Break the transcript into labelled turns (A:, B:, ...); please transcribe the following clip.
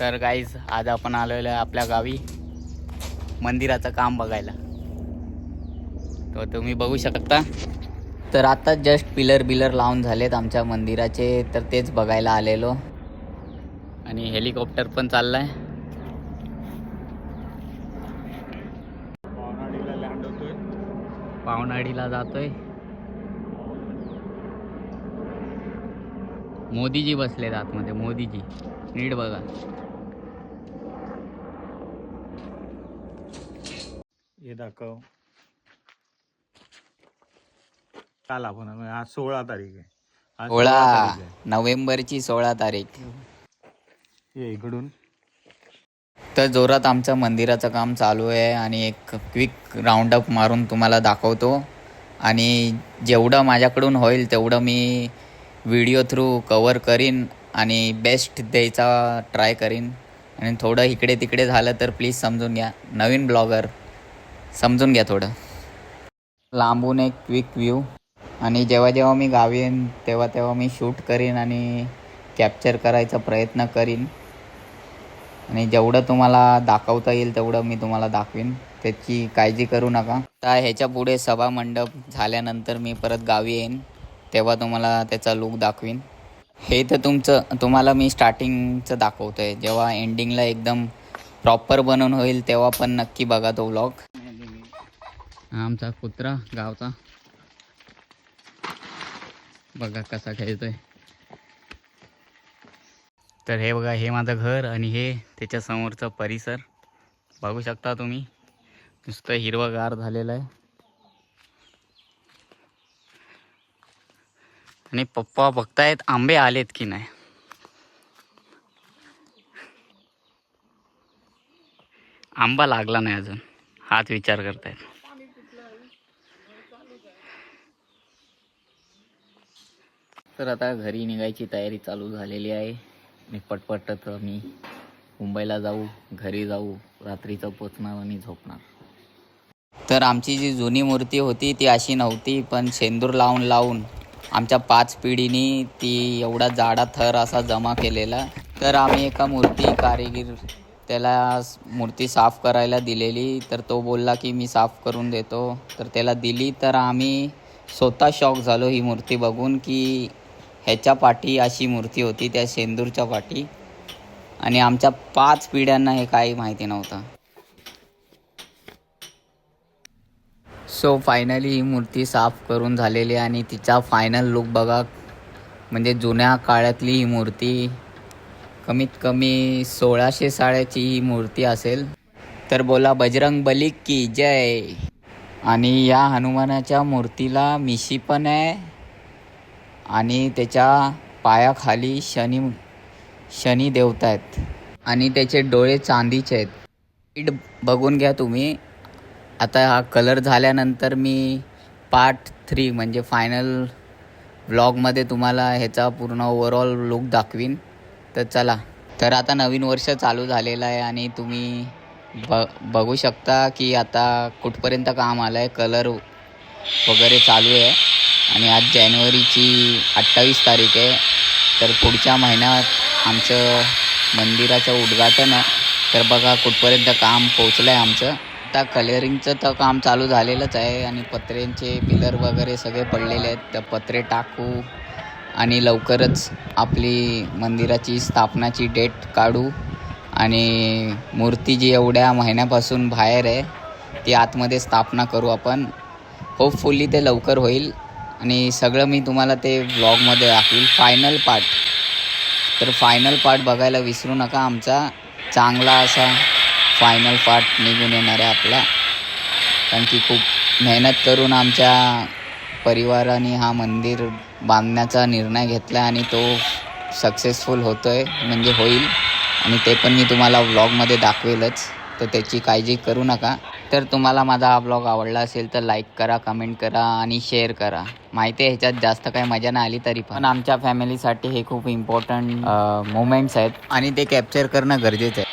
A: तर गाईज आज आपण आलेलो आहे आपल्या गावी. मंदिराचं काम बघायला. तो तुम्ही बघू शकता. तर आता जस्ट पिलर बिलर लावून झालेत आमच्या मंदिराचे तर तेच बघायला आलेलो. आणि हेलिकॉप्टर पण चाललाय.
B: पावनाडीला
A: जातोय. मोदीजी बसलेत आतमध्ये मोदीजी. नीट बघा.
B: हे दाखव. काल आपण आज सोळा तारीख आहे. आज
A: सोळा
B: तारीख आहे.
A: नोव्हेंबरची सोळा तारीख.
B: ये इकडून.
A: तर जोरात आमचं मंदिराचं काम चालू आहे आणि एक क्विक राऊंडअप मारून तुम्हाला दाखवतो. आणि जेवढं माझ्याकडून होईल तेवढं मी व्हिडिओ थ्रू कवर करीन आणि बेस्ट द्यायचा ट्राय करीन. आणि थोडं इकडे तिकडे झालं तर प्लीज समजून घ्या. नवीन ब्लॉगर समजून घ्या थोडं. लांबून एक क्विक व्ह्यू आणि जेव्हा जेव्हा मी गावी येईन तेव्हा तेव्हा मी शूट करीन आणि कॅप्चर करायचा प्रयत्न करीन. आणि जेवढं तुम्हाला दाखवता येईल तेवढं मी तुम्हाला दाखवीन. त्याची काळजी करू नका. तर ह्याच्या पुढे सभामंडप झाल्यानंतर मी परत गावी येईन तेव्हा तुम्हाला त्याचा लुक दाखवीन. हे तर तुमचं तुम्हाला मी स्टार्टिंगचं दाखवतो आहे जेव्हा एंडिंगला एकदम प्रॉपर बनवून होईल तेव्हा पण नक्की बघा तो व्लॉग आमचा कुत्रा गावचा. बघा कसा खेळतोय. तर हे बघा हे माझं घर आणि हे त्याच्या समोरचं परिसर. बघू शकता तुम्ही. नुसतं हिरवंगार झालेलं आहे. आणि पप्पा बघतायत आंबे आलेत की नाही. आंबा लागला नाही अजून. हाच विचार करतायत. तर आता घरी निघायची तयारी चालू झालेली आहे. मी पटपटत मी मुंबईला जाऊ घरी जाऊ रात्रीचं पोचणार आणि झोपणार. तर आमची जी जुनी मूर्ती होती ती अशी नव्हती पण शेंदूर लावून लावून आमच्या पाच पिढीनी ती एवढा जाडा थर असा जमा केलेला. तर आम्ही एका मूर्ती कारिगीर त्याला मूर्ती साफ करायला दिलेली. तर तो बोलला की मी साफ करून देतो. तर त्याला दिली. तर आम्ही स्वतः शॉक झालो ही मूर्ती बघून की ह्याच्या पाठी अशी मूर्ती होती त्या शेंदूरच्या पाठी. आणि आमच्या पाच पिढ्यांना हे काही माहिती नव्हतं. सो फायनली ही मूर्ती साफ करून झालेली आहे आणि तिचा फायनल लुक बघा. म्हणजे जुन्या काळातली ही मूर्ती. कमीत कमी सोळाशे साड्याची ही मूर्ती असेल. तर बोला बजरंग बली की जय. आणि या हनुमानाच्या मूर्तीला मिशी पण आहे. आणि त्याच्या पायाखाली शनी शनी देवता आहेत. आणि त्याचे डोळे चांदीचे आहेत. पीठ बघून घ्या तुम्ही. आता हा कलर झाल्यानंतर मी पार्ट थ्री म्हणजे फायनल व्लॉगमध्ये तुम्हाला ह्याचा पूर्ण ओवरऑल लुक दाखवीन. तर चला. तर आता नवीन वर्ष चालू झालेलं आहे आणि तुम्ही ब बघू शकता की आता कुठपर्यंत काम आलं आहे कलर वगैरे चालू आहे. आणि आज जानेवारीची अठ्ठावीस तारीख आहे. तर पुढच्या महिन्यात आमचं मंदिराचं उद्घाटन आहे. तर बघा कुठपर्यंत काम पोचलं आहे आमचं. आता कलरिंगचं तर काम चालू झालेलंच आहे आणि पत्र्यांचे पिलर वगैरे सगळे पडलेले आहेत. तर पत्रे टाकू आणि लवकरच आपली मंदिराची स्थापनाची डेट काढू. आणि मूर्ती जी एवढ्या महिन्यापासून बाहेर आहे ती आतमध्ये स्थापना करू आपण. होपफुली ते लवकर होईल. आणि सगळं मी तुम्हाला ते व्लॉगमध्ये दाखवील फायनल पार्ट तर फायनल पार्ट बघायला विसरू नका. आमचा चांगला असा फायनल पार्ट निघून येणार आहे आपला. कारण की खूप मेहनत करून आमच्या परिवाराने हा मंदिर बांधण्याचा निर्णय घेतला आणि तो सक्सेसफुल होतो आहे म्हणजे होईल. आणि ते पण मी तुम्हाला व्लॉगमध्ये दाखवेलच. तर त्याची काळजी करू नका. तर तुम्हाला माझा हा ब्लॉग आवडला असेल तर लाईक करा कमेंट करा आणि शेअर करा. माहिती आहे ह्याच्यात जास्त काही मजा नाही आली तरी पण. आमच्या फॅमिलीसाठी हे खूप इम्पॉर्टंट मुमेंट्स आहेत. आणि ते कॅप्चर करणं गरजेचं आहे.